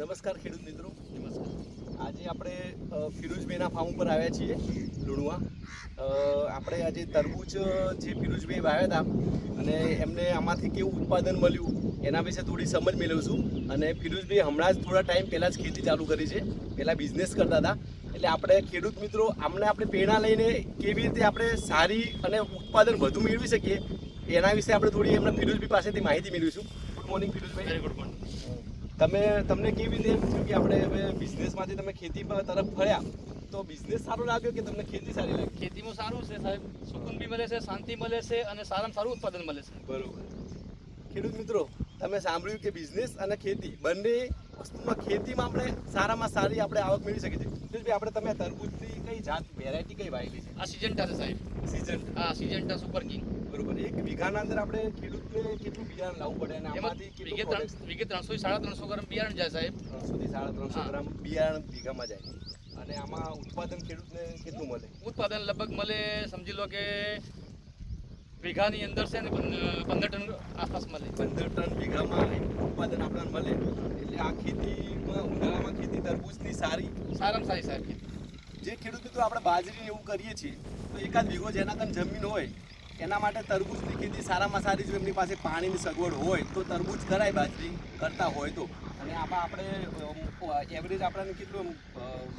નમસ્કાર ખેડૂત મિત્રો. નમસ્કાર આજે આપણે ફિરોજભાઈના ફાર્મ ઉપર આવ્યા છીએ, લુણવા. આપણે આજે તરબૂચ જે ફિરોજભાઈ વાવ્યા હતા, અને એમને આમાંથી કેવું ઉત્પાદન મળ્યું, એના વિશે થોડી સમજ મેળવશું. અને ફિરોજભાઈ હમણાં જ થોડા ટાઈમ પહેલાં જ ખેતી ચાલુ કરી છે, પહેલાં બિઝનેસ કરતા હતા. એટલે આપણે ખેડૂત મિત્રો, આમને આપણે પ્રેરણા લઈને કેવી રીતે આપણે સારી અને ઉત્પાદન વધુ મેળવી શકીએ, એના વિશે આપણે થોડી એમના ફિરોજભાઈ પાસેથી માહિતી મેળવીશું. Good morning ફિરોજભાઈ. ગુડ મોર્નિંગ તમે તમને કેવી રીતે થયું કે આપણે હવે બિઝનેસમાંથી તમે ખેતી તરફ ફર્યા? તો બિઝનેસ સારો લાગ્યો કે તમને ખેતી સારી લાગી? ખેતીમાં સારું છે સાહેબ. સુકૂન બી મળે છે શાંતિ મળે છે અને સારામાં સારું ઉત્પાદન મળે છે. બરોબર. ખેડૂત મિત્રો તમે સાંભળ્યું કે બિઝનેસ અને ખેતી બંને વસ્તુમાં ખેતીમાં આપણે સારામાં સારી આપણે આવક મેળવી શકીએ છીએ. આપણે તમે તરબૂચની કઈ જાત વેરાયટી કઈ વાયેલી છે? આ સિજન્ટા છે સાહેબ. સિઝન આ સિજન્ટા સુપર કિંગ બરોબર એક વીઘાના અંદર આપણે ખેડૂતને કેટલું બિયારણ લાવવું પડે અને આમાંથી વીઘે ત્રણ વીઘે ત્રણસો સાડા ત્રણસો ગ્રામ બિયારણ જાય સાહેબ. ત્રણસો થી સાડા ત્રણસો. ગ્રામ બિયારણ વીઘામાં જાય. અને આમાં ઉત્પાદન ખેડૂતને કેટલું મળે? ઉત્પાદન લગભગ મળે સમજી લો કે વીઘાની અંદર છે ને પંદર ટન આસપાસ મળે. પંદર ટન વીઘામાં ઉત્પાદન આપણને મળે. એટલે આ ખેતીમાં ઉનાળામાં ખેતી તરબૂચની સારી. સારામાં સારી સારી ખેતી. જે ખેડૂત મિત્રો આપણે બાજરી એવું કરીએ છીએ તો એકાદ વીઘો જેના કન જમીન હોય એના માટે તરબૂચની ખેતી સારામાં સારી જો એમની પાસે પાણીની સગવડ હોય તો તરબૂચ કરાય બાજરી કરતા હોય તો. અને આમાં આપણે એવરેજ આપણને કેટલું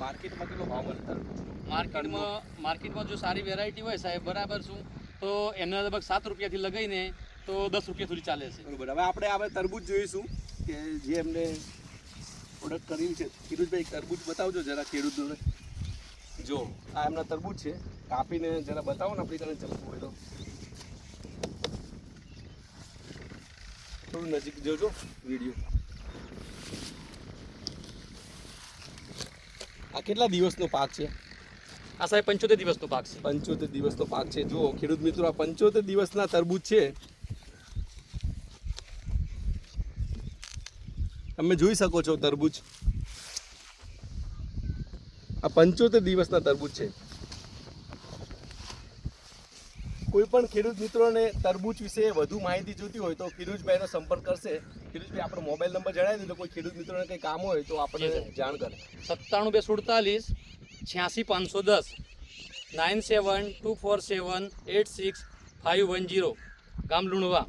માર્કેટમાં કેટલો ભાવ મળે તરબૂચ માર્કેટમાં માર્કેટમાં જો સારી વેરાયટી હોય સાહેબ બરાબર શું? તો એમને લગભગ સાત રૂપિયાથી લગાવીને તો દસ રૂપિયા સુધી ચાલે છે. બરાબર. હવે આપણે આપણે તરબૂચ જોઈશું કે જે એમને પ્રોડક્ટ કર્યું છે. ખેડૂતભાઈ તરબૂચ બતાવજો જરા ખેડૂતોને જો આ એમના તરબૂચ છે. કાપીને જરા બતાવો ને આપણી તરફ ચલતું હોય તો થોડું નજીક જોજો વીડિયો. આ કેટલા દિવસનો પાક છે? આ સાહેબ પંચોતેર દિવસનો પાક છે. પંચોતેર દિવસનો પાક છે. જુઓ ખેડૂત મિત્રો આ પંચોતેર દિવસના તરબૂચ છે. તમે જોઈ શકો છો તરબૂચ. આ પંચોતેર દિવસના તરબૂચ છે. કોઈ પણ ખેડૂત મિત્રોને તરબૂચ વિશે વધુ માહિતી જોતી હોય તો ફિરોજભાઈનો સંપર્ક કરશે. ફિરોજભાઈ આપણો મોબાઈલ નંબર જણાવી દીધો કોઈ ખેડૂત મિત્રોને કંઈ કામ હોય તો આપણે જાણ કરે. સત્તાણું બે સુડતાલીસ છ્યાસી પાંચસો દસ nine seven two four seven eight six five one zero. ગામ લુણવા.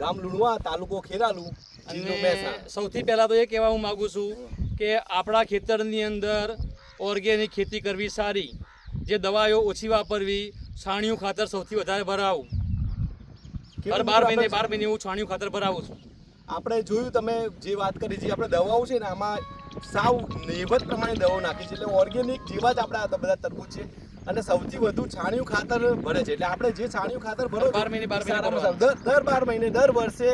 ગામ લુણવા તાલુકો ખેરાલુ અને સૌથી પહેલાં તો એ કહેવા હું માગું છું કે આપણા ખેતરની અંદર ઓર્ગેનિક ખેતી કરવી સારી. જે દવાઓ ઓછી વાપરવી છાણિયું ખાતર સૌથી વધારે ભરાવું. હર બાર મહિને બાર મહિને હું છાણિયું ખાતર ભરાવું છું. આપણે જોયું તમે જે વાત કરી જે આપણે દવાઓ છે ને આમાં સાવ નિયમિત પ્રમાણે દવાઓ નાખી છે. એટલે ઓર્ગેનિક જેવા જ આપણા બધા તરબૂચ છે. અને સૌથી વધુ છાણિયું ખાતર ભરે છે. એટલે આપણે જે છાણિયું ખાતર ભરો બાર મહિને બાર મહિને. દર દર બાર મહિને દર વર્ષે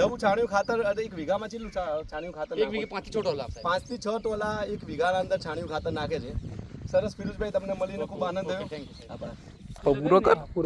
નવું છાણિયું ખાતર એક વીઘામાં કેટલું છાણિયું ખાતર એક વીઘે? પાંચથી છોટો લાભ થાય. પાંચથી છ ટોલા એક વીઘાના અંદર છાણિયું ખાતર નાખે છે. સરસ પિયુષભાઈ તમને મળીને ખૂબ આનંદ થયો. Thank you Pemuda kan?